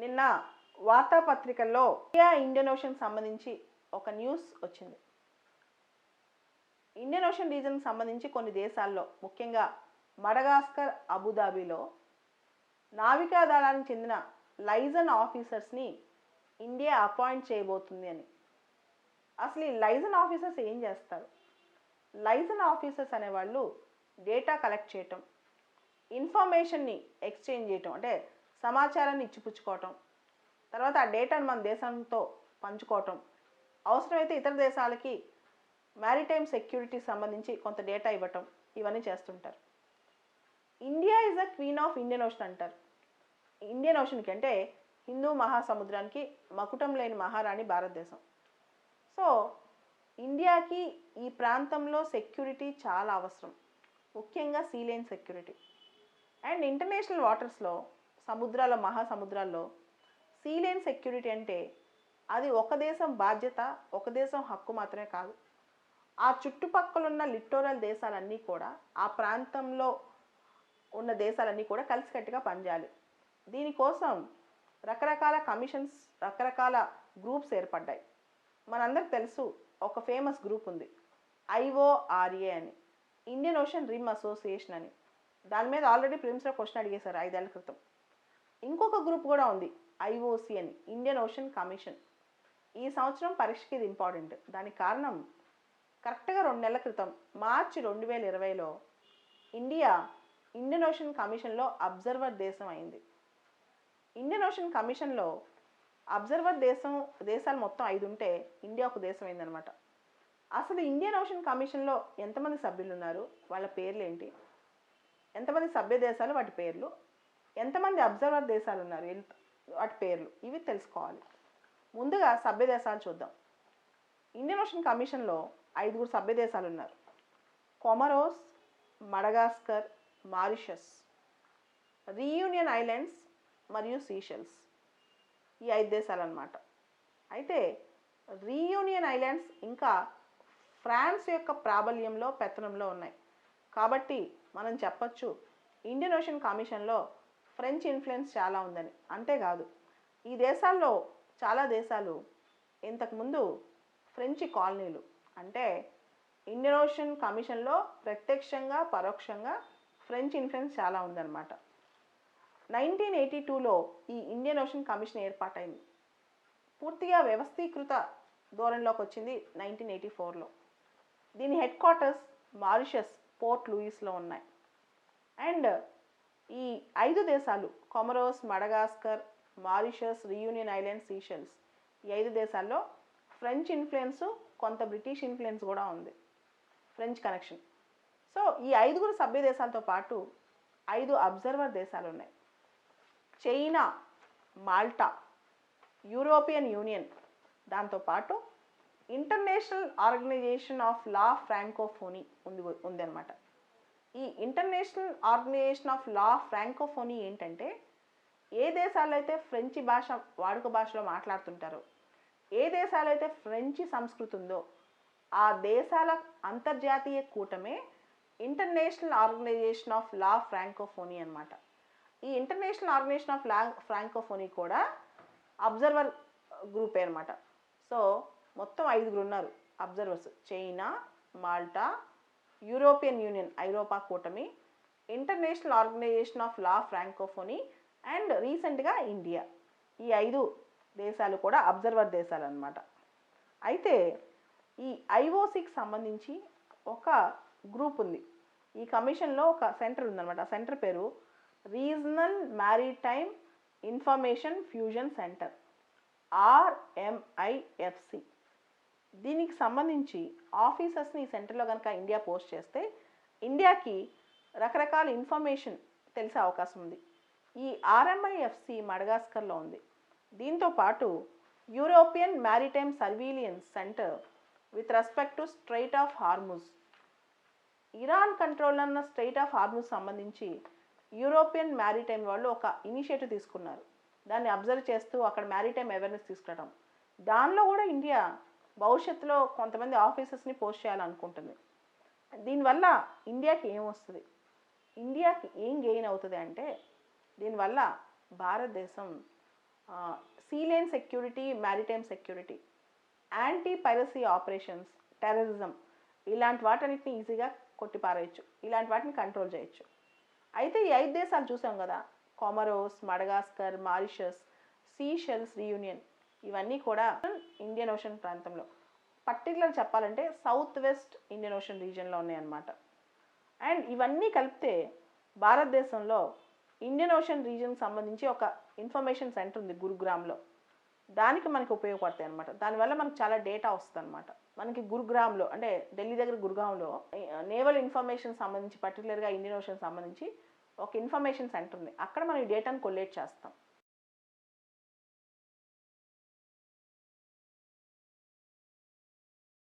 నిన్న వార్తాపత్రికల్లో India Indian ocean సంబంధించి ఒక న్యూస్ వచ్చింది. ఇండియన్ ఓషన్ రీజన్కి సంబంధించి కొన్ని దేశాల్లో ముఖ్యంగా మడగాస్కర్ అబుదాబిలో నావికా దళానికి చెందిన లైజన్ ఆఫీసర్స్ని ఇండియా అపాయింట్ చేయబోతుంది అని. అసలు ఈ లైజన్ ఆఫీసర్స్ ఏం చేస్తారు? లైజన్ ఆఫీసర్స్ అనేవాళ్ళు డేటా కలెక్ట్ చేయటం ఇన్ఫర్మేషన్ని ఎక్స్చేంజ్ చేయటం అంటే సమాచారాన్ని ఇచ్చిపుచ్చుకోవటం తర్వాత ఆ డేటాను మన దేశంతో పంచుకోవటం. అవసరమైతే ఇతర దేశాలకి మ్యారిటైమ్ సెక్యూరిటీ సంబంధించి కొంత డేటా ఇవ్వటం ఇవన్నీ చేస్తుంటారు. India is a queen of Indian ocean అంటారు. ఇండియన్ ఓషన్కి అంటే హిందూ మహాసముద్రానికి మకుటం లేని మహారాణి భారతదేశం. సో ఇండియాకి ఈ ప్రాంతంలో సెక్యూరిటీ చాలా అవసరం. ముఖ్యంగా sea lane security. And international వాటర్స్లో సముద్రాల మహాసముద్రాల్లో సీలేన్ సెక్యూరిటీ అంటే అది ఒక దేశం బాధ్యత ఒక దేశం హక్కు మాత్రమే కాదు. ఆ చుట్టుపక్కల ఉన్న లిట్టోరల్ దేశాలన్నీ కూడా ఆ ప్రాంతంలో ఉన్న దేశాలన్నీ కూడా కలిసికట్టుగా పనిచేయాలి. దీనికోసం రకరకాల కమిషన్స్ రకరకాల గ్రూప్స్ ఏర్పడ్డాయి. మనందరికి తెలుసు ఒక ఫేమస్ గ్రూప్ ఉంది. ఐఓఆర్ఏ అని. ఇండియన్ ఓషన్ రిమ్ అసోసియేషన్ అని. దాని మీద ఆల్రెడీ ప్రిమ్స్లో క్వశ్చన్ అడిగేశారు ఐదేళ్ళ క్రితం. ఇంకొక గ్రూప్ కూడా ఉంది ఐఓసి అని ఇండియన్ ఓషన్ కమిషన్ ఈ సంవత్సరం పరీక్షకి ఇది ఇంపార్టెంట్. దానికి కారణం కరెక్ట్గా రెండు నెలల క్రితం మార్చి రెండు వేల ఇరవైలో ఇండియా ఇండియన్ ఓషన్ కమిషన్లో అబ్జర్వర్ దేశం అయింది. ఇండియన్ ఓషన్ కమిషన్లో అబ్జర్వర్ దేశం దేశాలు మొత్తం ఐదు ఉంటే ఇండియా ఒక దేశం అయిందనమాట అసలు ఇండియన్ ఓషన్ కమిషన్లో ఎంతమంది సభ్యులు ఉన్నారు వాళ్ళ పేర్లు ఏంటి? ఎంతమంది సభ్య దేశాలు? వాటి పేర్లు? ఎంతమంది అబ్జర్వర్ దేశాలు ఉన్నారు వాటి పేర్లు. ఇవి తెలుసుకోవాలి. ముందుగా సభ్య దేశాలు చూద్దాం. ఇండియన్ ఓషన్ కమిషన్లో ఐదుగురు సభ్య దేశాలు ఉన్నారు Comoros Madagascar Mauritius. Reunion islands మరియు సీషెల్స్. ఈ ఐదు దేశాలు అన్నమాట అయితే రీయూనియన్ ఐలాండ్స్ ఇంకా ఫ్రాన్స్ యొక్క ప్రాబల్యంలో పెత్తనంలో ఉన్నాయి. కాబట్టి మనం చెప్పచ్చు ఇండియన్ ఓషన్ కమిషన్లో ఫ్రెంచ్ ఇన్ఫ్లుయెన్స్ చాలా ఉందని. అంతేకాదు ఈ దేశాల్లో చాలా దేశాలు ఇంతకుముందు ఫ్రెంచి కాలనీలు. అంటే ఇండియన్ ఓషన్ కమిషన్లో ప్రత్యక్షంగా పరోక్షంగా ఫ్రెంచ్ ఇన్ఫ్లుయెన్స్ చాలా ఉందన్నమాట. నైన్టీన్ ఎయిటీ టూలో ఈ ఇండియన్ ఓషన్ కమిషన్ ఏర్పాటైంది. పూర్తిగా వ్యవస్థీకృత ధోరణిలోకి వచ్చింది నైన్టీన్ ఎయిటీ ఫోర్లో. దీని హెడ్ క్వార్టర్స్ మారిషస్ పోర్ట్ లూయిస్లో ఉన్నాయి. అండ్ ఈ ఐదు దేశాలు Comoros Madagascar Mauritius Reunion island Seychelles. ఈ ఐదు దేశాల్లో ఫ్రెంచ్ ఇన్ఫ్లుయెన్స్ కొంత బ్రిటిష్ ఇన్ఫ్లుయెన్స్ కూడా ఉంది. French connection. సో ఈ ఐదుగురు సభ్య దేశాలతో పాటు ఐదు అబ్జర్వర్ దేశాలు ఉన్నాయి. China Malta European Union. దాంతోపాటు International Organisation of la Francophonie ఉంది ఉందన్నమాట. ఈ International Organisation of la Francophonie ఏంటంటే ఏ దేశాలైతే అయితే ఫ్రెంచి భాష వాడుక భాషలో మాట్లాడుతుంటారో ఏ దేశాలైతే అయితే ఫ్రెంచి సంస్కృతి ఉందో ఆ దేశాల అంతర్జాతీయ కూటమే International Organisation of la Francophonie అనమాట ఈ International Organisation of la Francophonie కూడా అబ్జర్వర్ గ్రూపే అనమాట సో మొత్తం ఐదుగురు ఉన్నారు observers China Malta European Union ఐరోపా కూటమి International Organisation of la Francophonie and రీసెంట్గా ఇండియా. ఈ ఐదు దేశాలు కూడా అబ్జర్వర్ దేశాలు అనమాట అయితే ఈ ఐఓసికి సంబంధించి ఒక గ్రూప్ ఉంది. ఈ కమిషన్లో ఒక సెంటర్ ఉందన్నమాట. ఆ సెంటర్ పేరు regional maritime information fusion centre RMIFC. దీనికి సంబంధించి ఆఫీసర్స్ని సెంటర్లో కనుక ఇండియా పోస్ట్ చేస్తే ఇండియాకి రకరకాల ఇన్ఫర్మేషన్ తెలిసే అవకాశం ఉంది. ఈ ఆర్ఎంఐఎఫ్సి మడగాస్కర్లో ఉంది. దీంతో పాటు European maritime surveillance centre with respect to strait of Hormuz. Iran control అన్న స్ట్రైట్ ఆఫ్ హార్ముజ్ సంబంధించి యూరోపియన్ మ్యారిటైమ్ వాళ్ళు ఒక ఇనిషియేటివ్ తీసుకున్నారు. దాన్ని అబ్జర్వ్ చేస్తూ అక్కడ మ్యారిటైమ్ అవేర్నెస్ తీసుకురావడం. దానిలో కూడా ఇండియా భవిష్యత్తులో కొంతమంది ఆఫీసర్స్ని పోస్ట్ చేయాలనుకుంటుంది. దీనివల్ల ఇండియాకి ఏం వస్తుంది? ఇండియాకి ఏం గెయిన్ అవుతుంది అంటే దీనివల్ల భారతదేశం sea lane security maritime security anti piracy operations terrorism ఇలాంటి వాటన్నిటిని ఈజీగా కొట్టిపారేయచ్చు. ఇలాంటి వాటిని కంట్రోల్ చేయొచ్చు. అయితే ఈ ఐదు దేశాలు చూసాం కదా Comoros Madagascar Mauritius Seychelles Reunion ఇవన్నీ కూడా ఇండియన్ ఓషన్ ప్రాంతంలో. పర్టికులర్ చెప్పాలంటే సౌత్ వెస్ట్ ఇండియన్ ఓషన్ రీజియన్లో ఉన్నాయన్నమాట. అండ్ ఇవన్నీ కలిపితే భారతదేశంలో ఇండియన్ ఓషన్ రీజియన్కి సంబంధించి ఒక ఇన్ఫర్మేషన్ సెంటర్ ఉంది గురుగ్రామ్లో. దానికి మనకి ఉపయోగపడతాయి అనమాట దానివల్ల మనకు చాలా డేటా వస్తుంది అనమాట మనకి గురుగ్రామ్లో అంటే ఢిల్లీ దగ్గర గురుగ్రామ్లో నేవల్ ఇన్ఫర్మేషన్ సంబంధించి పర్టికులర్గా ఇండియన్ ఓషన్ సంబంధించి ఒక ఇన్ఫర్మేషన్ సెంటర్ ఉంది. అక్కడ మనం ఈ డేటాను కొల్లేట్ చేస్తాం.